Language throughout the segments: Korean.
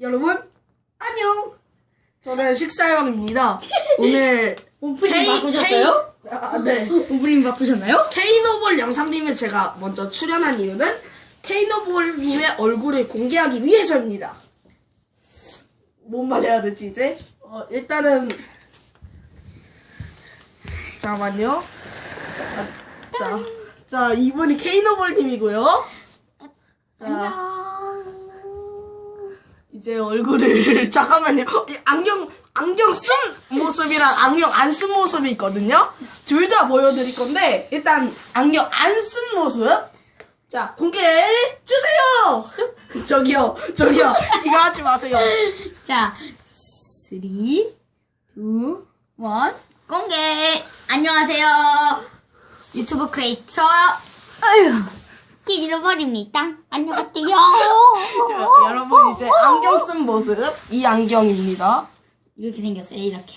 여러분 안녕. 저는 식사왕입니다. 오늘 오프닝 K-? K- 아, 네. 오프닝 바꾸셨나요? 케이노볼 영상님에 제가 먼저 출연한 이유는 케이노볼님의 얼굴을 공개하기 위해서입니다. 뭔 말 해야 되지 이제? 어, 일단은 잠깐만요. 아, 자, 자 이분이 케이노볼님이고요. 자 이제 얼굴을 잠깐만요. 이 안경 안경 쓴 모습이랑 안경 안 쓴 모습이 있거든요. 둘 다 보여드릴 건데 일단 안경 안 쓴 모습. 자 공개해 주세요. 저기요, 저기요. 이거 하지 마세요. 자, 3, 2, 1, 공개! 안녕하세요. 유튜브 크리에이터, 아 유, 기르버립니다. 안녕하세요. 여러분 이제 안경 쓴 모습 이 안경입니다. 이렇게 생겼어요, 이렇게.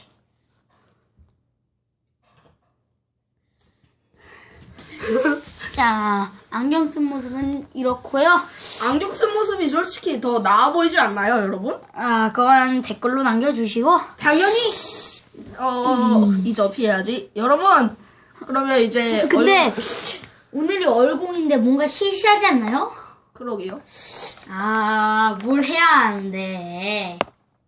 자, 안경 쓴 모습은 이렇고요. 안경 쓴 모습이 솔직히 더 나아 보이지 않나요, 여러분? 아, 그건 댓글로 남겨주시고. 당연히 어 이제 어떻게 해야지? 여러분 그러면 이제 근데 얼굴- 오늘이 얼공인데 뭔가 시시하지 않나요? 그러게요. 아, 뭘 해야 하는데.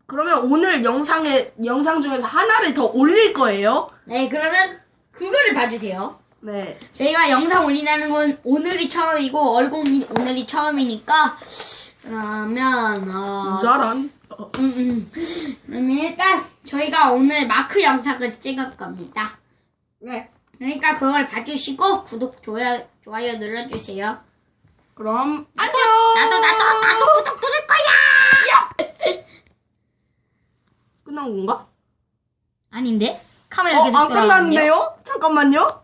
그러면 오늘 영상에 영상 중에서 하나를 더 올릴 거예요. 네, 그러면 그거를 봐주세요. 네. 저희가 영상 올린다는 건 오늘이 처음이고 얼공이 오늘이 처음이니까 그러면 어, 우사란. 어, 음, 음. 그러면 일단 저희가 오늘 마크 영상을 찍을 겁니다. 네. 그러니까 그걸 봐주시고 구독 좋아요 좋아요 눌러주세요. 그럼 안녕. 나도 나도 나도 구독 누를 거야. 끝난 건가? 아닌데 카메라 어, 계속 안 돌아가는데요? 끝났네요. 잠깐만요.